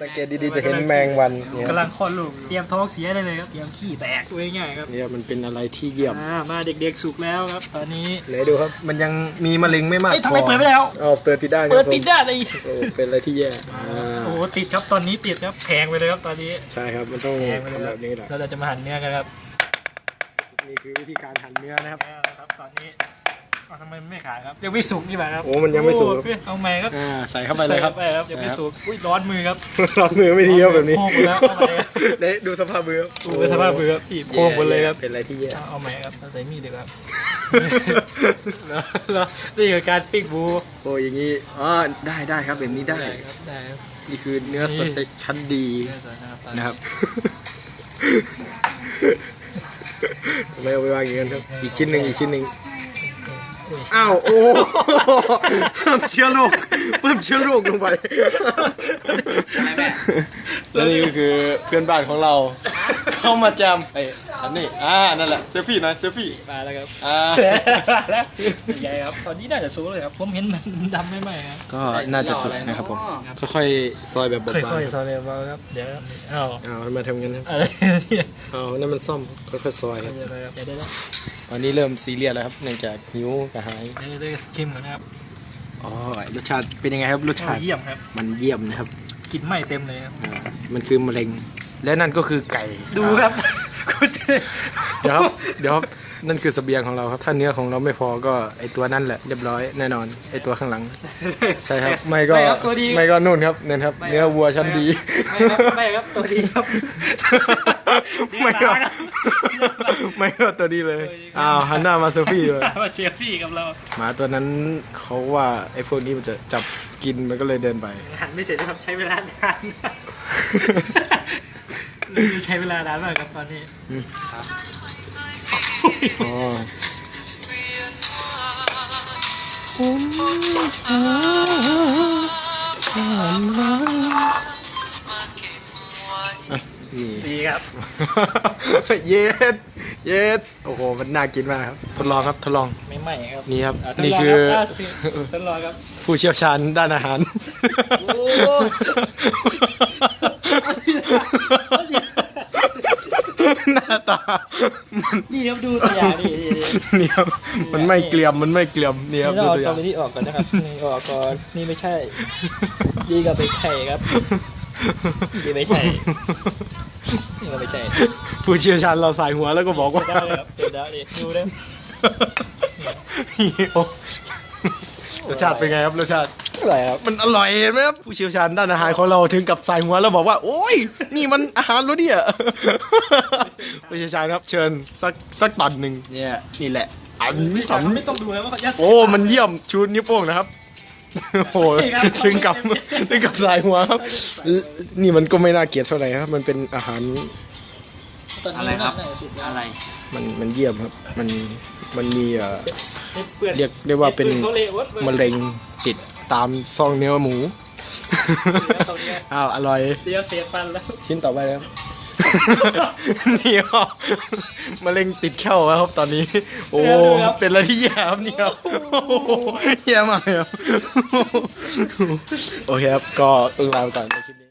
สังเกตดีๆจะเห็นแมงวันเนี่ยกำลังคลอดลูกเตรียมท้องเสียได้เลยครับเตรียมขี้แตกตัวง่ายๆครับเนี่ยมันเป็นอะไรที่เยี่ยมอ่ามาเด็กๆสุกแล้วครับ ตอนนี้ไหนดูครับ มันยังมีมะเร็งไม่มากเอ้ยพทำอไมเปิดไม่แล้วเอาเปิดปิดได้นะเปิดครับปิดได้เลยโอ้เป็นอะไรที่แย่อ่าโอ้โหติดครับตอนนี้ติดครับแพงไปเลยครับตอนนี้ใช่ครับมันต้องแพงไปเลยทำคแบรับบนี้แหละแล้วเราจะมาหั่นเนื้อกันครับนี่คือวิธีการหั่นเนื้อนะครับเอาละครับตอนนี้เอา ทำไมมันไม่ขายครับยังไม่สุกนี่หว่าครับโอ้มันยังไม่สุกโอ้เอาใหม่ครับอ่าใส่เข้าไปเลยครับ ใส่ข้าไปครับยังไม่สุกอุ้ยร้อนมือครับรับมือไม่ดีครับแบบนี้โค้งหมดแล้วเอาใหม่ครับเด้ดูสภาพมือครับดูสภาพมือครับที่โค้งหมดเลยครับ เป็นอะไรที่แย่เอาเอาใหม่ครับเอาใส่มีดดีกว่าครับแล้วแล้วนี่คือการปิ้งบูโอ้อย่างนี้อ๋อได้ได้ครับแบบนี้ได้ ครับได้ครับนี่คือเนื้อสเต็กชั้นดีเนื้อสดนะครับตอนนะครับทำไมเอาไปวางอย่างนั้นครับ อีกชิ้นหนึ่งอีกชิ้นหนึ่ง อุ้ยอ้าวโอ้เพิ่มเชื้อโรคเพิ่มเชื้อโรคลงไปแล้วนี่ก็คือเพื่อนบ้านของเรา เข้ามาจำไอ้อันนี้อ่านั่นแหละเซลฟี่หน่อยเซลฟี่มาแล้วครับอ่ามาแล้วใหญ่ครับตอนนี้น่าจะสูงเลยครับผมเห็นมันดำไม่ไหมครับก็น่าจะสุกนะครับผมค่อยๆซอยแบบเบาค่อยๆๆซอยเร็วๆครับเดี๋ยวครับอ้าวอ้าวมาทำกันครับอะไรเนี่ยอ้าวนั่นมันซ่อมค่อยๆซอยครับเดี๋ยวนะครับเดี๋ยวเดี๋ยวเดี๋ยว ตอนนี้เริ่มซีเรียสแล้วครับเนื่องจากหิวกระหายเดี๋ยวเดี๋ยวชิมก่อนนะครับอ๋อรสชาติเป็นยังไงครับรสโอ้ชาติ เยี่ยมครับมันเยี่ยมนะครับกลิ่นไหม้เต็มเลยครับอ่ามันคือมะเร็ง และนั่นก็คือไก่ดูครับ คุณจะได้เดี๋ยวครับเดี๋ยวครับ นั่นคือเสบียงของเราครับ ถ้าเนื้อของเราไม่พอก็ไอตัวนั่นแหละเรียบร้อยแน่นอนไอตัวข้างหลัง ใช่ครับ ไม่ก็ครับตัวดี ไม่ก็นู่นครับนั่นครับ เนื้อวัวชั้นดี ไม่ครับไม่ครับตัวดีครับ ไม่ก็ไม่ก็ตัวดีเลยอ้าวหันหน้ามาเซลฟี่เลย มาเซลฟี่กับเรา หมาตัวนั้นเขาว่าไอพวกนี้มันจะจับกินมันก็เลยเดินไป หันไม่เสร็จนะครับใช้เวลานานใช้เวลานานมากครับตอนนี้ อ๋ออะนี่ดีครับ เย็ดเย็ดโอ้โห มันน่ากินมากครับทดลองครับทดลอง ไม่ไหม้ครับนี่ครับาทดนี่ลงคือ รับทดลองครับ ผู้เชี่ยวชาญด้านอาหาร โอ้ หน้าตา มันนี่ครับดูตัวอย่างนี่นี่นี่นี่ครับมันไม่เกลียมมันไม่เกลียมนี่ครับนี่ดูเราตัวอเอาย่างตัวนี้ออกก่อนนะครับนี่ออกก่อนนี่ไม่ใช่นี่ก็ไม่ใช่ครับนี่ไม่ใช่นี่ก็ไม่ใช่ผู้เชี่ยวชาญเราสายหัวแล้วก็บอกว่าเจอได้เลยครับเจอได้เลยดูเลย โอ้รสชาติเป็นไงครับรสชาติ อะไรครับมันอร่อยเห็นไหมครับผู้เชี่ยวชาญด้านอาหารของเราถึงกับสายหัวแล้วบอกว่า โอ้ยนี่มันอาหารแล้วเนี่ยผู้เชี่ยวชาญครับเชิญสักสักตอนหนึ่งเนี่ยนี่แหละอันนี้สำไม่ต้องดูแล้วว่าเขาจะโอ้มันเยี่ยมชูนิ้วโป้งนะครับโอ้โหถึงกับถึงกับสายหัวครับ นี่มันก็ไม่น่าเกลียดเท่าไหร่ครับ มันเป็นอาหารอะไรครับอะไรมันมันเยี่ยมครับ มันมันมีเอ่อเรียกได้ว่าเป็นมะเร็งติด ตามซองเนื้อหมูอ้าวอร่อย เดี๋ยวเสียฟันแล้ว ชิ้นต่อไปครับ นี่ก็มะเร็งติดเข้าแล้วครับตอนนี้ โอ้ เป็นอะไรที่แย่ครับนี่ครับโอ้โหแย่มากเลยครับ โอเคครับ ก็ต้องลาไปก่อนในคลิปนี้